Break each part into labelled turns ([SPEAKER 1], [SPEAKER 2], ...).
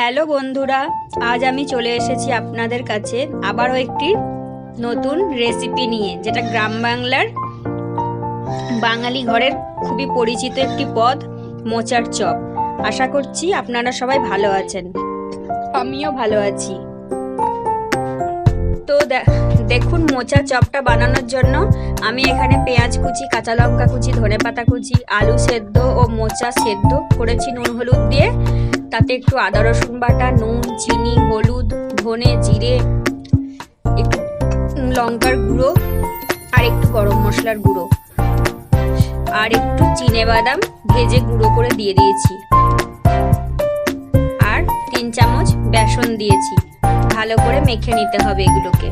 [SPEAKER 1] Hello বন্ধুরা, আজ আমি চলে এসেছি আপনাদের কাছে আবারও একটি নতুন রেসিপি নিয়ে, যেটা গ্রাম বাংলার বাঙালি ঘরের খুবই পরিচিত একটি পদ, মোচার চপ। আশা করছি আপনারা সবাই ভালো আছেন। আমিও ভালো আছি। তো দেখুন মোচার চপটা বানানোর জন্য আমি এখানে পেঁয়াজ কুচি, কাঁচা লঙ্কা কুচি, ধনেপাতা কুচি, আলু সেদ্ধ ও মোচা সেদ্ধ করেছি নুন হলুদ দিয়ে। তাতে একটু আদা, রসুন বাটা, নুন, চিনি, হলুদ, ধনে, জিরে, একটু লঙ্কার গুঁড়ো আর একটু গরম মশলার গুঁড়ো। আর একটু চিনে বাদাম ভেজে গুঁড়ো করে দিয়ে দিয়েছি। আর তিন চামচ বেসন দিয়েছি। ভালো করে মেখে নিতে হবে এগুলোকে।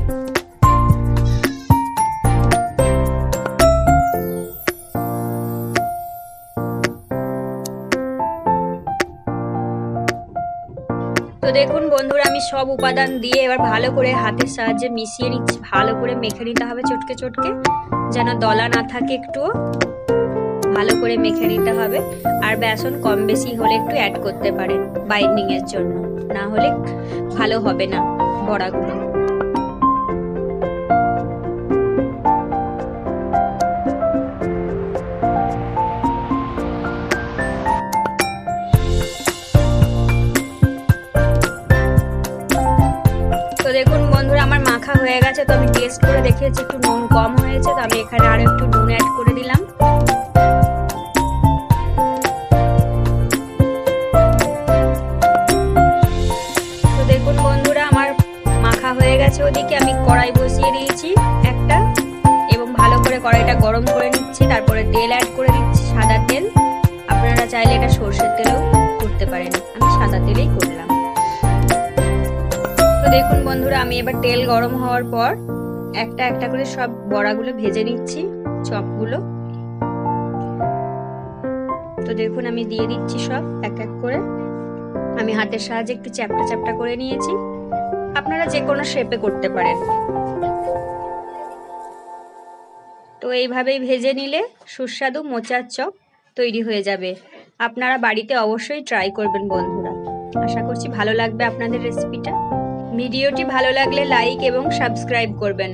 [SPEAKER 1] তো দেখুন বন্ধুরা, আমি সব উপাদান দিয়ে এবার ভালো করে হাতের সাহায্যে মিশিয়ে নিচ্ছি। ভালো করে মেখে নিতে হবে চটকে চটকে, যেন দলা না থাকে একটুও ভালো করে মেখে নিতে হবে। আর বেসন কম বেশি হলে একটু অ্যাড করতে পারেন বাইন্ডিং এর জন্য। না হলে ভালো হবে না বড়াগুলো। মাখা হয়ে গেছে তো আমি টেস্ট করে দেখেছি একটু নুন কম হয়েছে তো আমি এখানে আরও একটু নুন অ্যাড করে দিলাম। তো দেখুন বন্ধুরা, আমার মাখা হয়ে গেছে ওদিকে, আমি কড়াই বসিয়ে দিয়েছি একটা, এবং ভালো করে কড়াইটা গরম করে নিচ্ছি, তারপরে তেল অ্যাড দেখুন বন্ধুরা, আমি এবার তেল গরম হওয়ার পর একটা একটা করে সব বড়াগুলো ভেজে নিচ্ছি, চপগুলো। তো দেখুন, আমি দিয়ে দিচ্ছি সব এক এক করে। আমি হাতের সাহায্যে একটু চ্যাপটা চ্যাপটা করে নিয়েছি। আপনারা যে কোনো শেপে করতে পারেন। তো এইভাবেই ভেজে নিলে সুস্বাদু মোচার চপ তৈরি হয়ে যাবে। আপনারা বাড়িতে অবশ্যই ট্রাই করবেন বন্ধুরা। আশা করছি ভালো লাগবে আপনাদের রেসিপিটা ভিডিওটি ভালো লাগলে লাইক এবং সাবস্ক্রাইব করবেন।